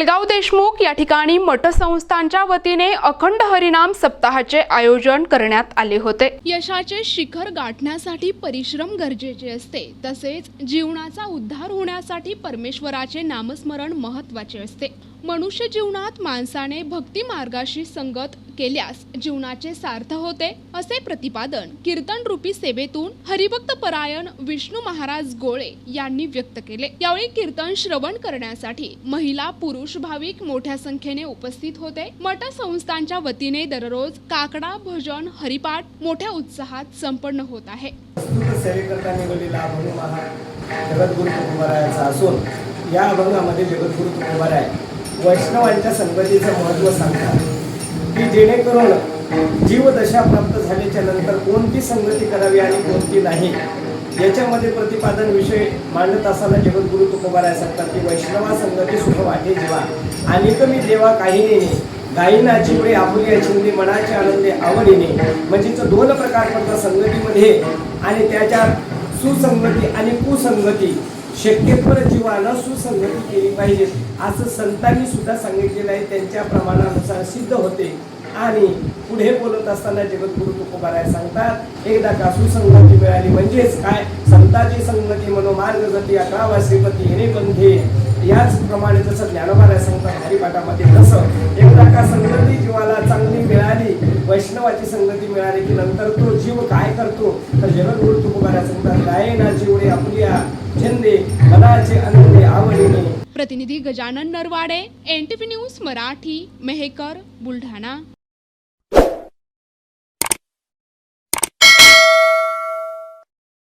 देशमुख या ठिकाणी मठसंस्थांच्या वतीने अखंड हरिनाम सप्ताहाचे आयोजन करण्यात आले होते. यशाचे शिखर गाठण्यासाठी परिश्रम गरजेचे असते. तसेच जीवनाचा उद्धार होण्यासाठी परमेश्वराचे नामस्मरण महत्त्वाचे असते. मनुष्य जीवनात माणसाने भक्ती मार्गाशी संगत केल्यास जीवनाचे सार्थ होते असे प्रतिपादन कीर्तन रूपी सेवेतून हरिभक्त परायण विष्णू महाराज गोळे यांनी व्यक्त केले. यावेळी कीर्तन श्रवण करण्यासाठी महिला पुरुष भाविक मोठ्या संख्येने उपस्थित होते. मठ संस्थांच्या वतीने दररोज काकडा भजन हरिपाठ मोठ्या उत्साहात संपन्न होत आहे. जगद्गुरु तुकोबारायाचा असून या अभंगामध्ये जगद्गुरु तुकोबाराय वैष्णवांच्या संगतीचं महत्त्व सांगतात. की जेणेकरून जीवदशा प्राप्त झाल्याच्यानंतर कोणती संगती करावी आणि कोणती नाही याच्यामध्ये प्रतिपादन विषय मांडत असताना जगद्गुरु तुकोबाराय सांगतात की वैष्णवा संगती सुख वाटे जीवा. आणि कमी देवा काही नेणे गायीनाची पुढे आपुली चिंदी मनाचे आनंदे आवडीने म्हणजेच दोन प्रकार पडतात संगतीमध्ये आणि त्याच्यात सुसंगती आणि कुसंगती. शक्यतोवर जीवाला सुसंगती केली पाहिजे. असं संतांनी सुद्धा सांगितलेलं आहे. त्यांच्या प्रमाणानुसार सिद्ध होते. आणि पुढे बोलत असताना जगद्गुरु तुकोबाराय सांगतात एकदा का सुसंगती मिळाली म्हणजेच काय? संताची संगती मनोमार्ग गती अकरावा श्रीपती येणे बंधे याच प्रमाणे जसं ज्ञानोबाराय सांगतात हरिपाठामध्ये तसं. एकदा का संगती जीवाला चांगली मिळाली वैष्णवाची संगती मिळाली की नंतर तो जीव काय करतो? तर जगद्गुरु तुकोबाराय सांगतात गायना जीवडे आपल्या छंदे मनाचे आनंदे आवडीने. प्रतिनिधी गजानन नरवाडे एनटीपी न्यूज मराठी मेहेकर बुलढाणा.